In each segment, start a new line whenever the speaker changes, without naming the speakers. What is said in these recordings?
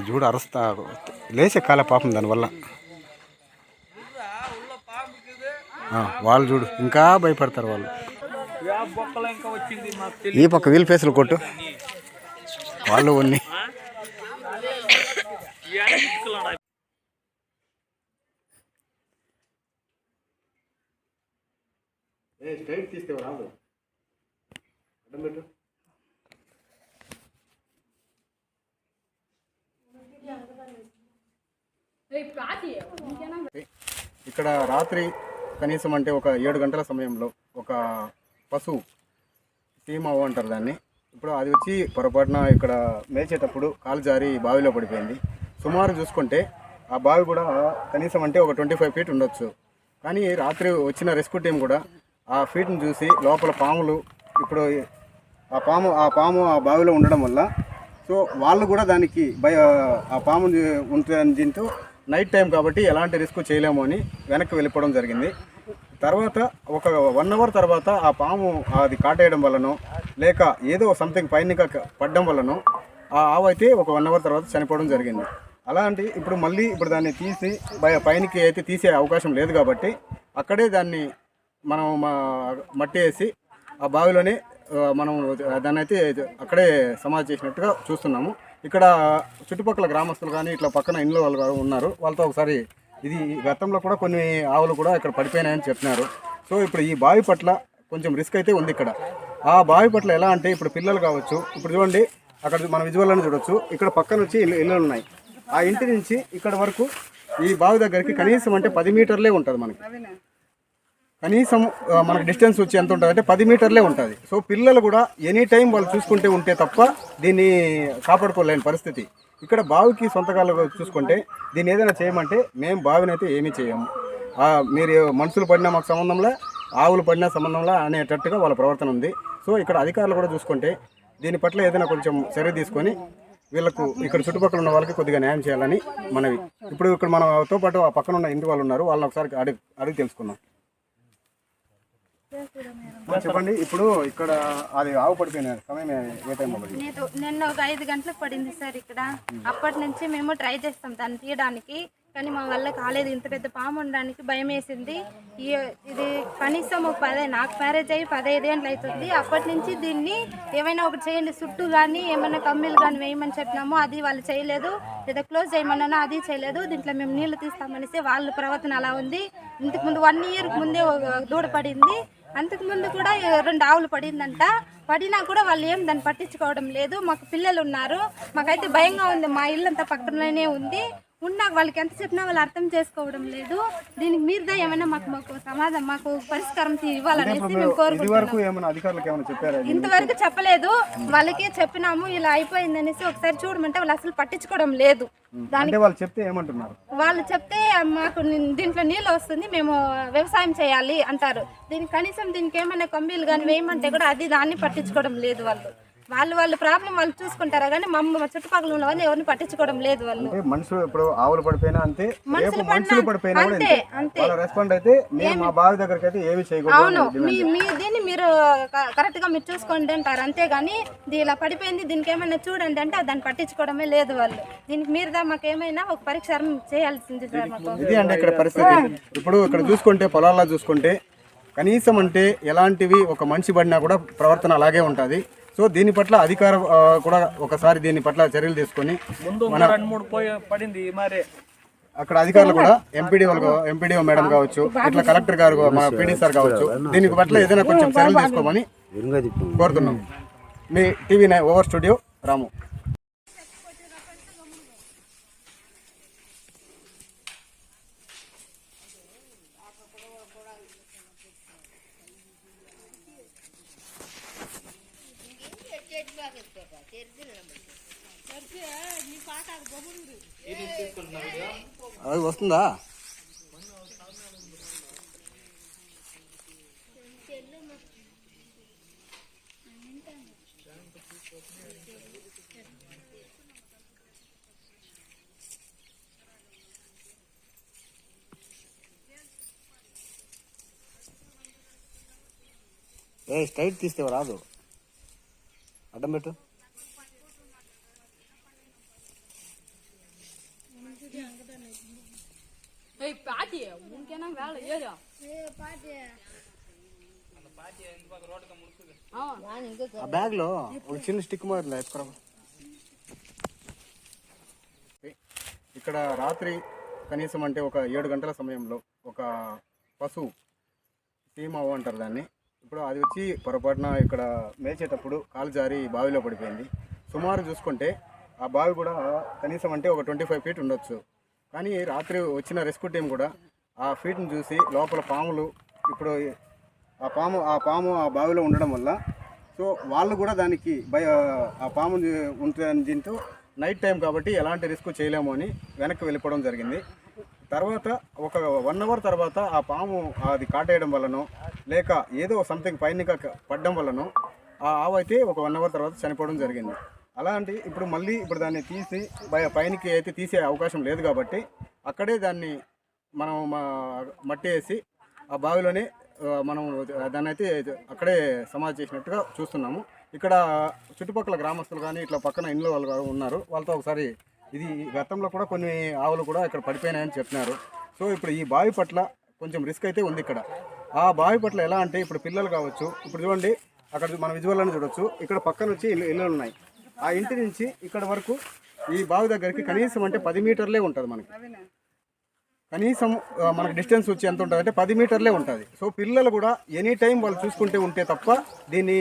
అది చూడు అరస్తా లేచే కాలే పాపం దానివల్ల వాళ్ళు చూడు ఇంకా భయపడతారు వాళ్ళు. ఈ పక్క వీల్ ఫేసులు కొట్టు. వాళ్ళు ఉన్ని. స్ట్రైట్ తీస్తే రాదు అడ్డం పెట్టు. ఇక్కడ రాత్రి కనీసం అంటే ఒక ఏడు గంటల సమయంలో ఒక పశువు సీమావు అంటారు దాన్ని. ఇప్పుడు అది వచ్చి పొరపాటున ఇక్కడ మేచేటప్పుడు కాలు జారి బావిలో పడిపోయింది. సుమారు చూసుకుంటే ఆ బావి కూడా కనీసం అంటే ఒక ట్వంటీ ఫైవ్ ఫీట్ ఉండొచ్చు. కానీ రాత్రి వచ్చిన రెస్క్యూ టీం కూడా ఆ ఫీట్ని చూసి లోపల పాములు ఇప్పుడు ఆ పాము ఆ పాము ఆ బావిలో ఉండడం వల్ల సో వాళ్ళు కూడా దానికి భయ ఆ పాము ఉంటుందని దీంతో నైట్ టైం కాబట్టి ఎలాంటి రిస్క్ చేయలేము అని వెనక్కి వెళ్ళిపోవడం జరిగింది. తర్వాత ఒక వన్ అవర్ తర్వాత ఆ పాము అది కాటేయడం వల్లనో లేక ఏదో సంథింగ్ పైన పడడం వల్లనో ఆ ఆవు అయితే ఒక వన్ అవర్ తర్వాత చనిపోవడం జరిగింది. అలాంటి ఇప్పుడు మళ్ళీ ఇప్పుడు దాన్ని తీసి పైనకి అయితే తీసే అవకాశం లేదు కాబట్టి అక్కడే దాన్ని మనం మా- మట్టి వేసి ఆ బావిలోనే మనం దాన్ని అయితే అక్కడే సమాధి చేసినట్టుగా చూస్తున్నాము. ఇక్కడ చుట్టుపక్కల గ్రామస్తులు కానీ ఇట్లా పక్కన ఇంట్లో వాళ్ళు ఉన్నారు. వాళ్ళతో ఒకసారి ఇది గతంలో కూడా కొన్ని ఆవులు కూడా ఇక్కడ పడిపోయినాయని చెప్పినారు. సో ఇప్పుడు ఈ బావి పట్ల కొంచెం రిస్క్ అయితే ఉంది ఇక్కడ. ఆ బావి పట్ల ఎలా అంటే ఇప్పుడు పిల్లలు కావచ్చు ఇప్పుడు చూడండి అక్కడ మన విజువల్లోనే చూడొచ్చు. ఇక్కడ పక్కన వచ్చి ఇల్లు ఇల్లు ఉన్నాయి. ఆ ఇంటి నుంచి ఇక్కడ వరకు ఈ బావి దగ్గరికి కనీసం అంటే పది మీటర్లే ఉంటుంది మనకి. కనీసం మనకు డిస్టెన్స్ వచ్చి ఎంత ఉంటుంది అంటే పది మీటర్లే ఉంటుంది. సో పిల్లలు కూడా ఎనీ టైం వాళ్ళు చూసుకుంటే ఉంటే తప్ప దీన్ని కాపాడుకోలేని పరిస్థితి. ఇక్కడ బావికి సొంతకాలు చూసుకుంటే దీన్ని ఏదైనా చేయమంటే మేము బావిని అయితే ఏమీ చేయము. మీరు మనుషులు పడినా మాకు సంబంధంలో ఆవులు పడినా సంబంధంలో అనేటట్టుగా వాళ్ళ ప్రవర్తన ఉంది. సో ఇక్కడ అధికారులు కూడా చూసుకుంటే దీని పట్ల ఏదైనా కొంచెం చర్య తీసుకొని వీళ్ళకు ఇక్కడ చుట్టుపక్కల ఉన్న వాళ్ళకి కొద్దిగా న్యాయం చేయాలని మనవి. ఇప్పుడు ఇక్కడ మనతో పాటు ఆ పక్కన ఉన్న ఇంటి వాళ్ళు ఉన్నారు వాళ్ళని ఒకసారి అడిగి అడిగి తెలుసుకున్నాం చెప్పండి. ఇప్పుడు ఇక్కడ అది ఆవు పడిపోయిన సమయం ఏ-
నేను నిన్న ఒక ఐదు గంటలకు పడింది సార్ ఇక్కడ. అప్పటి నుంచి మేము ట్రై చేస్తాం దాన్ని తీయడానికి. కానీ మా వల్ల కాలేదు. ఇంత పెద్ద పాము ఉండడానికి భయం వేసింది. ఇది కనీసం ఒక పదే నాకు మ్యారేజ్ అయ్యి పదహైదు ఏళ్ళు అవుతుంది. అప్పటి నుంచి దీన్ని ఏమైనా ఒకటి చేయండి. చుట్టూ కానీ ఏమైనా కమ్మీలు కానీ వేయమని చెప్పినాము అది వాళ్ళు చేయలేదు. లేదా క్లోజ్ చేయమన్నాను అది చేయలేదు. దీంట్లో మేము నీళ్ళు తీస్తామనేసి వాళ్ళ ప్రవర్తన అలా ఉంది. ఇంతకు ముందు వన్ ఇయర్ ముందే ఒక అంతకుముందు అంతకు ముందు కూడా రెండు ఆవులు పడిందంట. పడినా కూడా వాళ్ళు ఏం దాన్ని పట్టించుకోవడం లేదు. మాకు పిల్లలు ఉన్నారు. మాకైతే భయంగా ఉంది. మా ఇల్లంతా పక్కననే ఉంది. ఉన్నా వాళ్ళకి ఎంత చెప్పినా వాళ్ళు అర్థం చేసుకోవడం లేదు. దీనికి మీరుదా ఏమైనా మాకు మాకు సమాధానం మాకు పరిష్కారం ఇవ్వాలనేసి మేము కోరుకుంటున్నాం. ఇంతవరకు చెప్పలేదు. వాళ్ళకి చెప్పినాము ఇలా అయిపోయింది అనేసి ఒకసారి చూడమంటే వాళ్ళు అసలు పట్టించుకోవడం లేదు.
వాళ్ళు చెప్తే ఏమంటున్నారు?
వాళ్ళు చెప్తే మాకు దీంట్లో నీళ్ళు వస్తుంది మేము వ్యవసాయం చేయాలి అంటారు. దీనికి కనీసం దీనికి ఏమైనా కంబీలు కానీ వేయమంటే కూడా అది దాన్ని పట్టించుకోవడం లేదు వాళ్ళు. వాళ్ళు వాళ్ళ ప్రాబ్లం వాళ్ళు చూసుకుంటారా? కానీ మమ్మ చుట్టుపక్కల ఉన్న వాళ్ళు ఎవరిని పట్టించుకోవడం లేదు వాళ్ళు.
మనుషులు ఇప్పుడు ఆవులు పడిపోయినా అంతే రేపు
మనుషులు
పడిపోయినా
అంతే. అంతే.
వాళ్ళ రెస్పాండ్ అయితే మేము మా బావి దగ్గరికి అయితే ఏమి చేయకూడదు
అవును మీ మీ దీన్ని మీరు కరెక్ట్గా మీరు చూసుకోండి అంటారు అంతేగాని ఇది ఇలా పడిపోయింది దీనికి ఏమైనా చూడండి అంటే దాన్ని పట్టించుకోవడమే లేదు వాళ్ళు. దీనికి మీరుదా మాకు ఏమైనా ఒక పరిష్కారం చేయాల్సింది సార్ మాకు.
ఇది అంటే ఇక్కడ పరిస్థితి. ఇప్పుడు ఇక్కడ చూసుకుంటే పొలాల్లో చూసుకుంటే కనీసం అంటే ఎలాంటివి ఒక మనిషి పడినా కూడా ప్రవర్తన అలాగే ఉంటుంది. సో దీని పట్ల అధికారం కూడా ఒకసారి దీని పట్ల చర్యలు తీసుకొని
ముందు ఒక రెండు మూడు పోయి పడింది మరే.
అక్కడ అధికారులు కూడా ఎంపీడీఓ ఎంపీడీఓ మేడం కావచ్చు ఇట్లా కలెక్టర్ గారు మా పీడీ సార్ కావచ్చు దీనికి పట్ల ఏదైనా కొంచెం చర్యలు తీసుకోమని కోరుతున్నాం. మీ టీవీ ఓవర్ స్టూడియో రాము. అది వస్తుందా? ఏ స్ట్రైట్ తీస్తే రాదు. అడ్డం పెట్టు. ఏయ్ బ్యాగ్లో ఒక చిన్న స్టిక్ మారలే ఇక్కడ రాత్రి కనీసం అంటే ఒక ఏడు గంటల సమయంలో ఒక పశువు సీమావు అంటారు దాన్ని. ఇప్పుడు అది వచ్చి పొరపాటున ఇక్కడ మేచేటప్పుడు కాలు జారి బావిలో పడిపోయింది. సుమారు చూసుకుంటే ఆ బావి కూడా కనీసం అంటే ఒక ట్వంటీ ఫైవ్ ఫీట్ ఉండొచ్చు. కానీ రాత్రి వచ్చిన రెస్క్యూ టీం కూడా ఆ ఫీట్ని చూసి లోపల పాములు ఇప్పుడు ఆ పాము ఆ పాము ఆ బావిలో ఉండడం వల్ల సో వాళ్ళు కూడా దానికి భయ ఆ పాము ఉంటుందని దీంతో నైట్ టైం కాబట్టి ఎలాంటి రిస్క్ చేయలేము అని వెనక్కి వెళ్ళిపోవడం జరిగింది. తర్వాత ఒక వన్ అవర్ తర్వాత ఆ పాము అది కాటేయడం వల్లనో లేక ఏదో సంథింగ్ పైన పడడం వల్లనో ఆ ఆవు అయితే ఒక వన్ అవర్ తర్వాత చనిపోవడం జరిగింది. అలాంటి ఇప్పుడు మళ్ళీ ఇప్పుడు దాన్ని తీసి పైనకి అయితే తీసే అవకాశం లేదు కాబట్టి అక్కడే దాన్ని మనం మా- మట్టి వేసి ఆ బావిలోనే మనం దాన్ని అయితే అక్కడే సమాధి చేసినట్టుగా చూస్తున్నాము. ఇక్కడ చుట్టుపక్కల గ్రామస్తులు కానీ ఇట్లా పక్కన ఇంట్లో వాళ్ళు ఉన్నారు. వాళ్ళతో ఒకసారి ఇది గతంలో కూడా కొన్ని ఆవులు కూడా ఇక్కడ పడిపోయినాయని చెప్పినారు. సో ఇప్పుడు ఈ బావి పట్ల కొంచెం రిస్క్ అయితే ఉంది ఇక్కడ. ఆ బావి పట్ల ఎలా అంటే ఇప్పుడు పిల్లలు కావచ్చు ఇప్పుడు చూడండి అక్కడ మన విజువల్లోనే చూడొచ్చు. ఇక్కడ పక్కన వచ్చి ఇల్లు ఇళ్ళు ఉన్నాయి. ఆ ఇంటి నుంచి ఇక్కడ వరకు ఈ బావి దగ్గరికి కనీసం అంటే పది మీటర్లే ఉంటుంది మనకి. కనీసం మనకు డిస్టెన్స్ వచ్చి ఎంత ఉంటుంది అంటే పది మీటర్లే ఉంటుంది. సో పిల్లలు కూడా ఎనీ టైం వాళ్ళు చూసుకుంటే ఉంటే తప్ప దీన్ని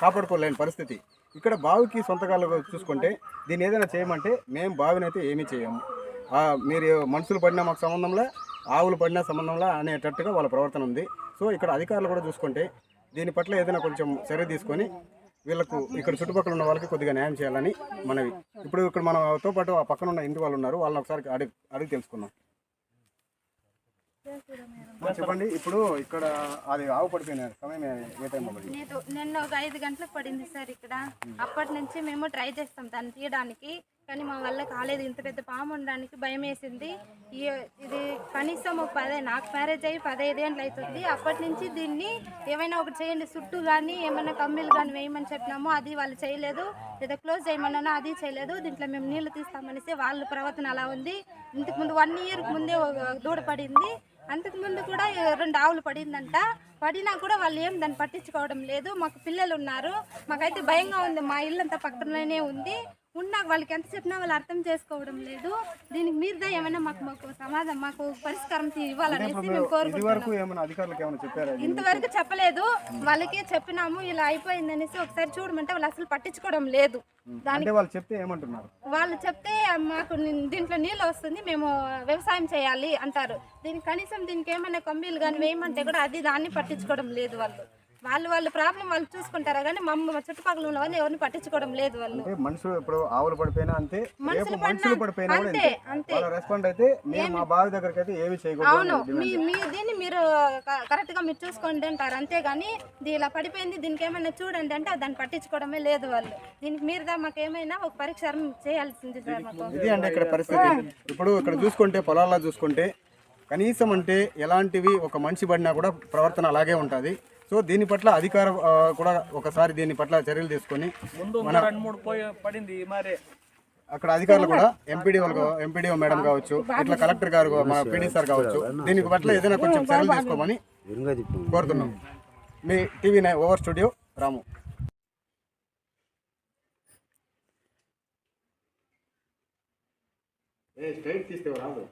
కాపాడుకోలేని పరిస్థితి. ఇక్కడ బావికి సొంతకాలు చూసుకుంటే దీన్ని ఏదైనా చేయమంటే మేము బావిని అయితే ఏమీ చేయము. మీరు మనుషులు పడినా మాకు సంబంధంలో ఆవులు పడినా సంబంధంలో అనేటట్టుగా వాళ్ళ ప్రవర్తన ఉంది. సో ఇక్కడ అధికారులు కూడా చూసుకుంటే దీని పట్ల ఏదైనా కొంచెం చర్య తీసుకొని వీళ్ళకు ఇక్కడ చుట్టుపక్కల ఉన్న వాళ్ళకి కొద్దిగా న్యాయం చేయాలని మనవి. ఇప్పుడు ఇక్కడ మనతో పాటు ఆ పక్కన ఉన్న ఇంటి వాళ్ళు ఉన్నారు వాళ్ళని ఒకసారి అడిగి అడిగి తెలుసుకుందాం. చెప్పండి ఇప్పుడు ఇక్కడ అది ఆవు పడిపోయిన సమయం ఏ- టైం
నేను నిన్న ఒక ఐదు గంటలకు పడింది సార్ ఇక్కడ. అప్పటి నుంచి మేము ట్రై చేస్తాం దాన్ని తీయడానికి. కానీ మా వల్ల కాలేదు. ఇంత పెద్ద పాము ఉండడానికి భయం వేసింది ఇది కనీసం ఒక పదే నాకు మ్యారేజ్ అయ్యి పదహైదేళ్ళు అవుతుంది అప్పటి నుంచి దీన్ని ఏమైనా ఒకటి చేయండి. చుట్టూ కానీ ఏమైనా కమ్మీలు కానీ వేయమని చెప్పినాము అది వాళ్ళు చేయలేదు. లేదా క్లోజ్ చేయమన్నాను అది చేయలేదు. దీంట్లో మేము నీళ్ళు తీస్తామనేసి వాళ్ళ ప్రవర్తన అలా ఉంది. ఇంతకు ముందు వన్ ఇయర్ ముందే ఒక దూడ పడింది. అంతకు ముందు కూడా రెండు ఆవులు పడిందంట. పడినా కూడా వాళ్ళు ఏం దాన్ని పట్టించుకోవడం లేదు. మాకు పిల్లలు ఉన్నారు. మాకైతే భయంగా ఉంది. మా ఇల్లంతా పక్కననే ఉంది. ఉన్నా వాళ్ళకి ఎంత చెప్పినా వాళ్ళు అర్థం చేసుకోవడం లేదు. దీనికి మీరుదా ఏమైనా మాకు మాకు సమాధానం మాకు పరిష్కారం ఇవ్వాలనేసి మేము కోరుకుంటున్నాం? ఇంతవరకు చెప్పలేదు. వాళ్ళకి చెప్పినాము ఇలా అయిపోయిందనేసి ఒకసారి చూడమంటే వాళ్ళు అసలు పట్టించుకోవడం లేదు.
వాళ్ళు చెప్తే ఏమంటున్నారు?
వాళ్ళు చెప్తే మాకు దీంట్లో నీళ్ళు వస్తుంది మేము వ్యవసాయం చేయాలి అంటారు. దీనికి కనీసం దీనికి ఏమైనా కంబీలు కానీ వేయమంటే కూడా అది దాన్ని పట్టించుకోవడం లేదు వాళ్ళు. వాళ్ళు వాళ్ళ ప్రాబ్లం వాళ్ళు చూసుకుంటారా? కానీ మమ్మ చుట్టుపక్కల ఉన్న వాళ్ళు ఎవరిని పట్టించుకోవడం లేదు వాళ్ళు.
అంటే మనుషులు ఇప్పుడు ఆవులు పడిపోయినా అంతే రేపు
మనుషులు
పడిపోయినా కూడా
అంతే,
అంతే. వాళ్ళ రెస్పాండ్ అయితే మేము మా బావి దగ్గరికి అయితే ఏమి
అవును మీ మీ దీన్ని మీరు కరెక్ట్గా మీరు చూసుకోండి అంటారు అంతేగాని ఇది ఇలా పడిపోయింది దీనికి ఏమైనా చూడండి అంటే దాన్ని పట్టించుకోవడమే లేదు వాళ్ళు. దీనికి మీరుదా మాకు ఏమైనా ఒక పరిష్కారం చేయాల్సింది సార్ మాకు?
ఇది అంటే ఇక్కడ పరిస్థితి. ఇప్పుడు ఇక్కడ చూసుకుంటే పొలాల్లో చూసుకుంటే కనీసం అంటే ఎలాంటివి ఒక మనిషి పడినా కూడా ప్రవర్తన అలాగే ఉంటుంది. సో దీని పట్ల అధికారం కూడా ఒకసారి దీని పట్ల చర్యలు తీసుకొని
పడింది మరి.
అక్కడ అధికారులు కూడా ఎంపీడీ వాళ్ళు ఎంపీడీఓ మేడం కావచ్చు ఇట్లా కలెక్టర్ గారు మా పీడీ సార్ కావచ్చు దీనికి పట్ల ఏదైనా కొంచెం చర్యలు తీసుకోమని కోరుతున్నాం. మీ టీవీ నై ఓవర్ స్టూడియో రాము. ఏ స్ట్రైట్ తీస్తే రాదు.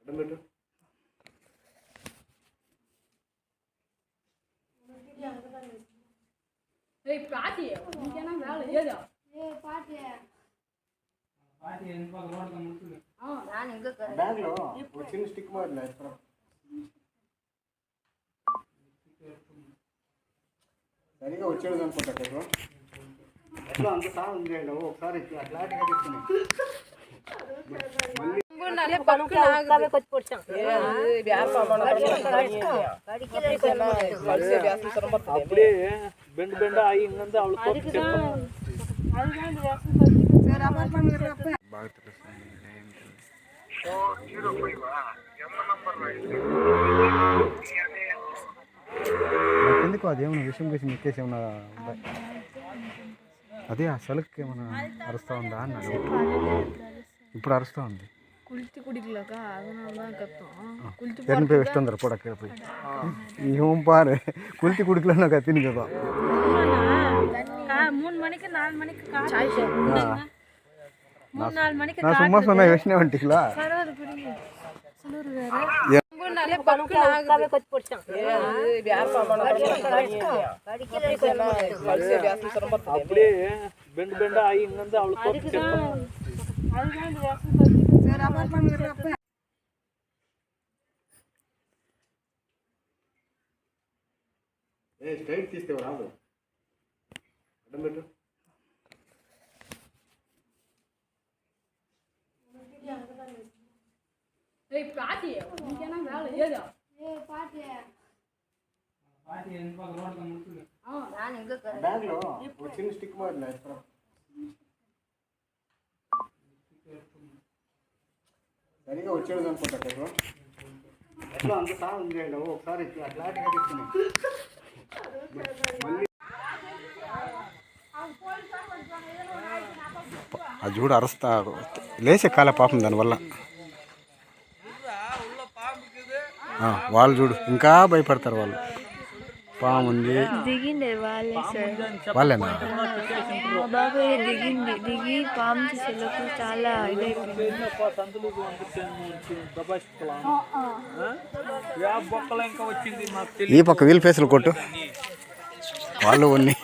అడ్డం పెట్టు.
ஏய் பாட்டி உனக்கு என்ன வேலை ஏதா
బ్యాగ్లో ఒక చిన్న స్టిక్ మాదిరిలా ఎత్తుకురా. సరిగా వచ్చేది అనుకుంటా కదా ఎట్లా అంత సాగు ఉంది అండి ఒకసారి ఇట్లా క్లారిటీగా తీసుకుని
அப்படியே ಬೆಂಡ್ ಬೆಂಡ ಆಗಿ ಹಿಂಗಂದ ಅವಳು
ఎందుకు అదేమన్నా విషయం గురించి ఎక్కేసేమన్నా అదే ఆ ఏమన్నా అరుస్తూ ఉందా అన్నాడు ఇప్పుడు అరుస్తూ ఉంది.
ಕುಳಿತು ಕುಡಿಲಕ್ಕ ಅದನ್ನ
ಎನ್ ಪಿ ಎಷ್ಟು ಅಂದ್ರೆ ಕೊಡಕ್ಕೆ ಹೇಳ್ತೀವಿ இவன் பாரு குளித்து கொடுக்கலன்னு கத்தின்னு கேட்பான்
மூணு மணிக்கு நாலு மணிக்கு சாய் மூணு நாலு மணிக்கு
நான் சும்மா சொன்ன யோசனை வந்துட்டீங்களா?
அப்படியே பெண்டு பெண்டா ஆகி இங்கிருந்து அவளுக்கு
ఏ స్ట్రైట్ తీస్తే రాదు అడ్డం పెట్టు
పాతి పాతి పాతి ఎంత రోడ్
బ్యాగ్ లో చిన్న స్టిక్ మాడలే సరిగా వచ్చాడు అనుకుంటా కదా ఎట్లా అంత సాయం చేయండి ఒకసారి ఇట్లా
అది చూడు అరుస్తా. లేచే కాల పాపం దానివల్ల. ఆ, వాళ్ళు చూడు ఇంకా భయపడతారు వాళ్ళు. పాము ఉంది
దిగిండే వాళ్ళే సార్.
వాళ్ళేనా?
మా బాబాయ్ దిగింది దిగి పాము చూసేలోపు చాలా ఇదైపోయింది.
ఏంటప్పా సందులు పంపించాను దబాయిస్తున్నాను యా బొక్కలు ఇంకా వచ్చింది నాకు తెలియదు.
ఈ పక్క వీల్ ఫేసులు కొట్టు. వాళ్ళు ఉన్ని.